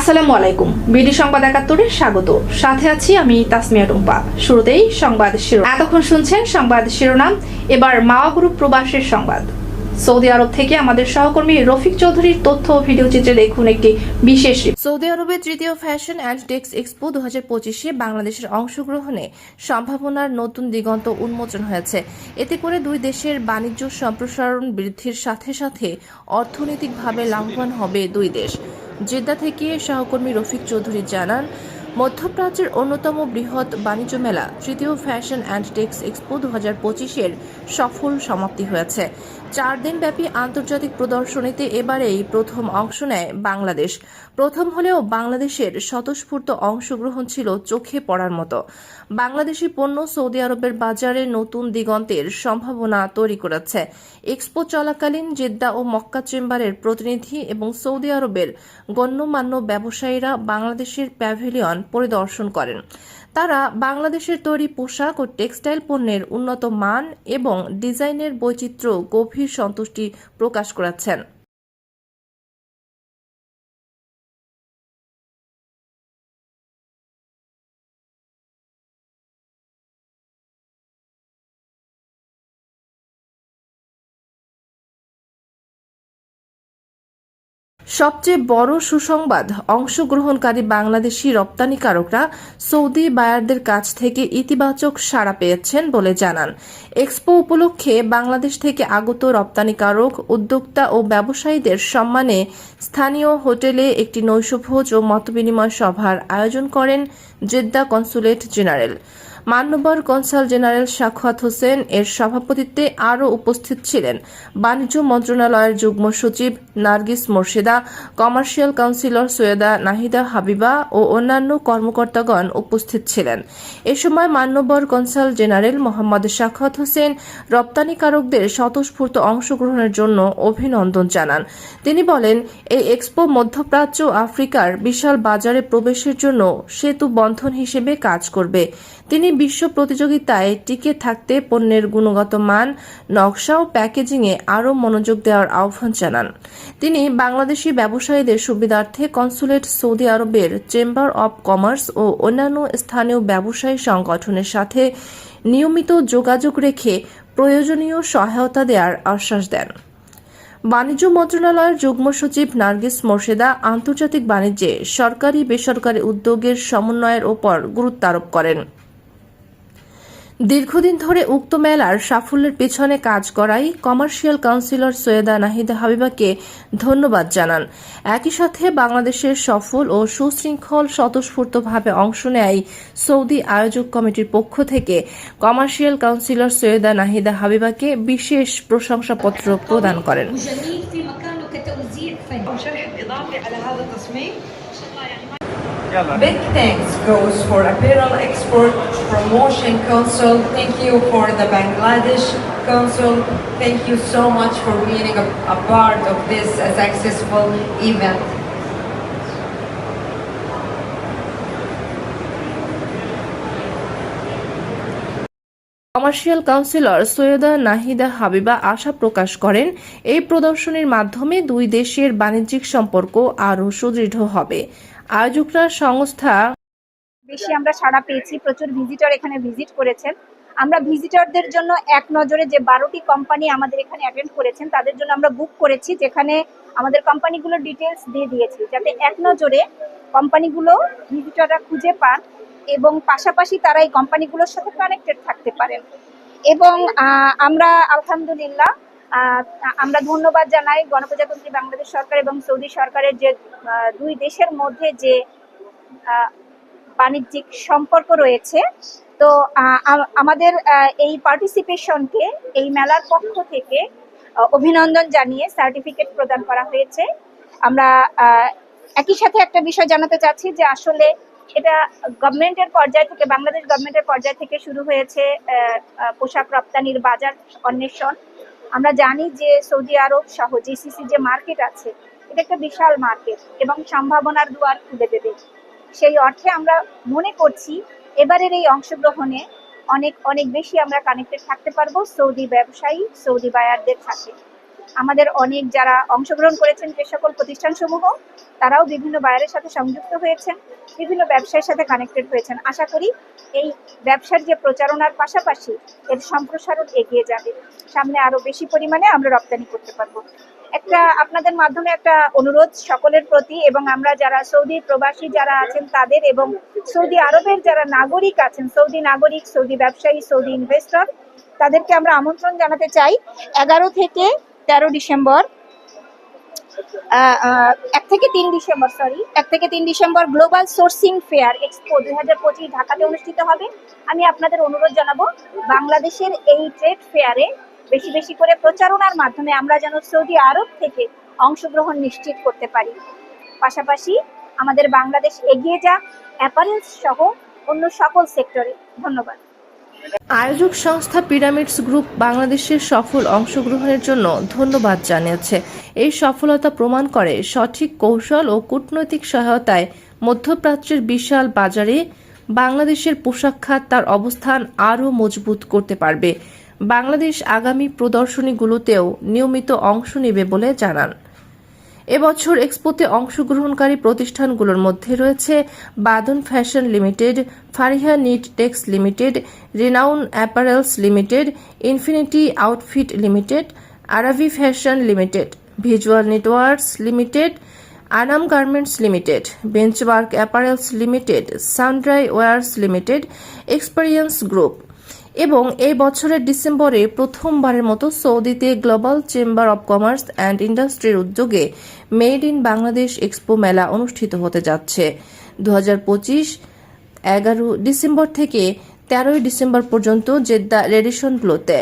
আসসালামু আলাইকুম। বিডি সংবাদ একাত্তরে স্বাগত। সাথে আছি আমি তাসমিয়া টুম্পা। শুরুতেই সংবাদ শিরোনাম। এতক্ষণ শুনছেন সংবাদ শিরোনাম। এবার মাওয়া গ্রুপ প্রবাসের সংবাদ। সৌদি আরব থেকে আমাদের সহকর্মী রফিক চৌধুরীর তথ্য ভিডিও চিত্রে দেখুন একটি বিশেষ সৌদি আরবের তৃতীয় ফ্যাশন অ্যান্ড টেক্স এক্সপো দু হাজার পঁচিশে বাংলাদেশের অংশগ্রহণে সম্ভাবনার নতুন দিগন্ত উন্মোচন হয়েছে। এতে করে দুই দেশের বাণিজ্য সম্প্রসারণ বৃদ্ধির সাথে সাথে অর্থনৈতিকভাবে লাভবান হবে দুই দেশ। জেদ্দা থেকে সহকর্মী রফিক চৌধুরী জানান, মধ্যপ্রাচ্যের অন্যতম বৃহৎ বাণিজ্য মেলা, তৃতীয় ফ্যাশন অ্যান্ড টেক্স এক্সপো দু হাজার পঁচিশের সফল সমাপ্তি হয়েছে। চার দিনব্যাপী আন্তর্জাতিক প্রদর্শনীতে এবারেই প্রথম অংশ নেয় বাংলাদেশ। প্রথম হলেও বাংলাদেশের স্বতঃস্ফূর্ত অংশগ্রহণ ছিল চোখে পড়ার মতো। বাংলাদেশি পণ্য সৌদি আরবের বাজারে নতুন দিগন্তের সম্ভাবনা তৈরি করেছে। এক্সপো চলাকালীন জেদ্দা ও মক্কা চেম্বারের প্রতিনিধি এবং সৌদি আরবের গণ্যমান্য ব্যবসায়ীরা বাংলাদেশের প্যাভিলিয়ন পরিদর্শন করেন। তারা বাংলাদেশের তৈরি পোশাক ও টেক্সটাইল পণ্যের উন্নত মান এবং ডিজাইনের বৈচিত্র্য গভীর সন্তুষ্টি প্রকাশ করেছেন। সবচেয়ে বড় সুসংবাদ অংশগ্রহণকারী বাংলাদেশি রপ্তানিকারকরা সৌদি বায়ারদের কাছ থেকে ইতিবাচক সাড়া পেয়েছেন বলে জানান। এক্সপো উপলক্ষে বাংলাদেশ থেকে আগত রপ্তানিকারক, উদ্যোক্তা ও ব্যবসায়ীদের সম্মানে স্থানীয় হোটেলে একটি নৈশভোজ ও মতবিনিময় সভার আয়োজন করেন জেদ্দা কনসুলেট জেনারেল। মান্যবর কনসাল জেনারেল সাখাত হোসেন এর সভাপতিত্বে আরও উপস্থিত ছিলেন। বাণিজ্য মন্ত্রণালয়ের যুগ্ম সচিব নার্গিস মোর্শেদা, কমার্শিয়াল কাউন্সিলর সৈয়দা নাহিদা হাবিবা ও অন্যান্য কর্মকর্তাগণ উপস্থিত ছিলেন। এ সময় মান্যবর কনসাল জেনারেল মোহাম্মদ সাখাত হোসেন রপ্তানিকারকদের স্বতঃস্ফূর্ত অংশগ্রহণের জন্য অভিনন্দন জানান। তিনি বলেন এই এক্সপো মধ্যপ্রাচ্য আফ্রিকার বিশাল বাজারে প্রবেশের জন্য সেতু বন্ধন হিসেবে কাজ করবে। তিনি বিশ্ব প্রতিযোগিতায় টিকে থাকতে পণ্যের গুণগত মান, নকশা ও প্যাকেজিংয়ে আরও মনোযোগ দেওয়ার আহ্বান জানান। তিনি বাংলাদেশি ব্যবসায়ীদের সুবিধার্থে কনসুলেট সৌদি আরবের চেম্বার অব কমার্স ও অন্যান্য স্থানীয় ব্যবসায়ী সংগঠনের সাথে নিয়মিত যোগাযোগ রেখে প্রয়োজনীয় সহায়তা দেওয়ার আশ্বাস দেন। বাণিজ্য মন্ত্রণালয়ের যুগ্ম সচিব নার্গিস মোর্শেদা আন্তর্জাতিক বাণিজ্যে সরকারি বেসরকারি উদ্যোগের সমন্বয়ের ওপর গুরুত্ব আরোপ করেন। দীর্ঘদিন ধরে উক্ত মেলার সাফল্যের পেছনে কাজ করাই কমার্শিয়াল কাউন্সিলর সৈয়দা নাহিদা হাবিবাকে ধন্যবাদ জানান। একই সাথে বাংলাদেশের সফল ও সুশৃঙ্খল স্বতঃস্ফূর্তভাবে অংশ নেয় সৌদি আয়োজক কমিটির পক্ষ থেকে। কমার্শিয়াল কাউন্সিলর সৈয়দা নাহিদা হাবিবাকে বিশেষ প্রশংসাপত্র প্রদান করেন। Big thanks goes for Apparel Export Promotion Council. Thank you for the Bangladesh Council. Thank you so much for being a, a part of this as successful event. Commercial councillor Syeda Nahida Habiba আশা প্রকাশ করেন এই প্রদর্শনীর মাধ্যমে দুই দেশের বাণিজ্যিক সম্পর্ক আরও সুদৃঢ় হবে আয়োজকরা সংস্থা বেশি আমরা সাড়া পেয়েছি, প্রচুর ভিজিটর এখানে ভিজিট করেছেন। আমরা ভিজিটরদের জন্য এক নজরে যে বারোটি কোম্পানি আমাদের এখানে অ্যাটেন্ড করেছেন, তাদের জন্য আমরা বুক করেছি, যেখানে আমাদের কোম্পানিগুলোর ডিটেলস দিয়ে দিয়েছি, যাতে এক নজরে কোম্পানিগুলো ভিজিটররা খুঁজে পান এবং পাশাপাশি তারা এই কোম্পানিগুলোর সাথে কানেক্টেড থাকতে পারেন। এবং আমরা আলহামদুলিল্লাহ আমরা ধন্যবাদ জানাই গণপ্রজাতন্ত্রী বাংলাদেশ সরকার এবং সৌদি সরকারের যে দুই দেশের মধ্যে যে বাণিজ্যিক সম্পর্ক রয়েছে। তো আমাদের এই পার্টিসিপেশনকে এই মেলার পক্ষ থেকে অভিনন্দন জানিয়ে সার্টিফিকেট প্রদান করা হয়েছে। আমরা একই সাথে একটা বিষয় জানাতে চাচ্ছি যে আসলে এটা গভর্নমেন্টের পর্যায় থেকে, বাংলাদেশ গভর্নমেন্টের পর্যায় থেকে শুরু হয়েছে পোশাক রপ্তানির বাজার অন্বেষণ। আমরা জানি যে সৌদি আরব সহ জিসিসি যে মার্কেট আছে, এটা একটা বিশাল মার্কেট এবং সম্ভাবনার দুয়ার খুলে দেবে। সেই অর্থে আমরা মনে করছি এবারের এই অংশগ্রহণে অনেক অনেক বেশি আমরা কানেক্টেড থাকতে পারব সৌদি ব্যবসায়ী, সৌদি বায়ারদের সাথে। আমাদের অনেক যারা অংশগ্রহণ করেছেন যে সকল প্রতিষ্ঠানসমূহ, তারাও বিভিন্ন বায়ারের সাথে সংযুক্ত হয়েছেন, বিভিন্ন ব্যবসায়ের সাথে কানেক্টেড হয়েছেন। আশা করি এই ব্যবসার যে প্রচারণার পাশাপাশি এর সম্প্রসারণ এগিয়ে যাবে। সামনে আরও বেশি পরিমাণে আমরা রপ্তানি করতে পারব। একটা আপনাদের মাধ্যমে একটা অনুরোধ সকলের প্রতি এবং আমরা যারা সৌদি প্রবাসী যারা আছেন তাদের এবং সৌদি আরবের যারা নাগরিক আছেন, সৌদি নাগরিক, সৌদি ব্যবসায়ী, সৌদি ইনভেস্টর তাদেরকে আমরা আমন্ত্রণ জানাতে চাই। এগারো থেকে তেরো ডিসেম্বর এক থেকে তিন ডিসেম্বর সরি এক থেকে তিন December global sourcing fair expo দুই হাজার পঁচিশ ঢাকাতে অনুষ্ঠিত হবে। আমি আপনাদের অনুরোধ জানাব, বাংলাদেশের এই ট্রেড ফেয়ারে বেশি বেশি করে প্রচারণার মাধ্যমে আমরা যেন সৌদি আরব থেকে অংশগ্রহণ নিশ্চিত করতে পারি। পাশাপাশি আমাদের বাংলাদেশ এগিয়ে যাক অ্যাপারেলস সহ অন্য সকল সেক্টরে ধন্যবাদ। আয়োজক সংস্থা পিরামিডস গ্রুপ বাংলাদেশের সফল অংশগ্রহণের জন্য ধন্যবাদ জানিয়েছে। এই সফলতা প্রমাণ করে সঠিক কৌশল ও কূটনৈতিক সহায়তায় মধ্যপ্রাচ্যের বিশাল বাজারে বাংলাদেশের পোশাক খাত তার অবস্থান আরও মজবুত করতে পারবে। বাংলাদেশ আগামী প্রদর্শনীগুলোতেও নিয়মিত অংশ নেবে বলে জানান। এবছর এক্সপোতে অংশগ্রহণকারী প্রতিষ্ঠানগুলোর মধ্যে রয়েছে Badon fashion limited, Fariha knit tex limited, renown apparels limited, infinity outfit limited, Aravi fashion limited, visual networks limited, Anam garments limited, benchmark apparels limited, sundry wears limited, experience group এবং এই বছরের ডিসেম্বরে প্রথমবারের মতো সৌদিতে global chamber of commerce and ইন্ডাস্ট্রির উদ্যোগে made in Bangladesh expo মেলা অনুষ্ঠিত হতে যাচ্ছে। দু হাজার পঁচিশ এগারো ডিসেম্বর থেকে তেরোই ডিসেম্বর পর্যন্ত জেদ্দা রেডিশনগুলোতে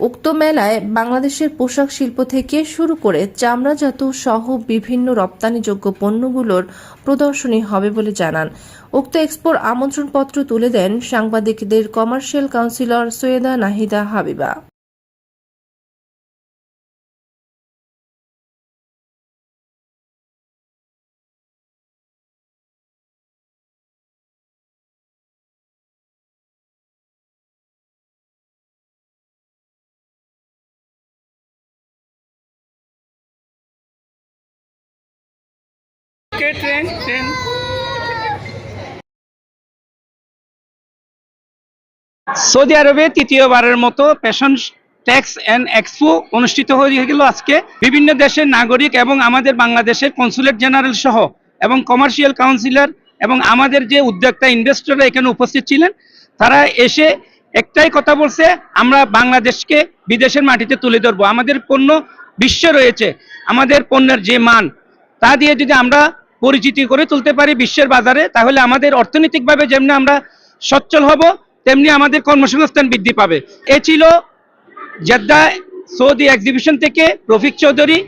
উক্ত মেলায় বাংলাদেশের পোশাক শিল্প থেকে শুরু করে চামড়াজাত সহ বিভিন্ন রপ্তানিযোগ্য পণ্যগুলোর প্রদর্শনী হবে বলে জানান। উক্ত এক্সপোর আমন্ত্রণপত্র তুলে দেন সাংবাদিকদের কমার্শিয়াল কাউন্সিলর সৈয়দা নাহিদা হাবিবা। কে ট্রেন ট্রেন সৌদি আরবে তৃতীয়বারের মতো ফ্যাশন ট্যাক্স অ্যান্ড এক্সপো অনুষ্ঠিত হয়ে গেল আজকে। বিভিন্ন দেশের নাগরিক এবং আমাদের বাংলাদেশের কনসুলেট জেনারেল সহ এবং কমার্শিয়াল কাউন্সিলর এবং আমাদের যে উদ্যোক্তা ইনভেস্টররা এখানে উপস্থিত ছিলেন, তারা এসে একটাই কথা বলছে, আমরা বাংলাদেশকে বিদেশের মাটিতে তুলে ধরবো। আমাদের পণ্য বিশ্ব রয়েছে, আমাদের পণ্যের যে মান, তা দিয়ে যদি আমরা পরিচিতি করে তুলতে পারি বিশ্বের বাজারে, তাহলে আমাদের অর্থনৈতিকভাবে যেমনি আমরা সচ্ছল হব, তেমনি আমাদের কর্মসংস্থান বৃদ্ধি পাবে। এ ছিল জেদ্দা সৌদি এক্সিবিশন থেকে রফিক চৌধুরী।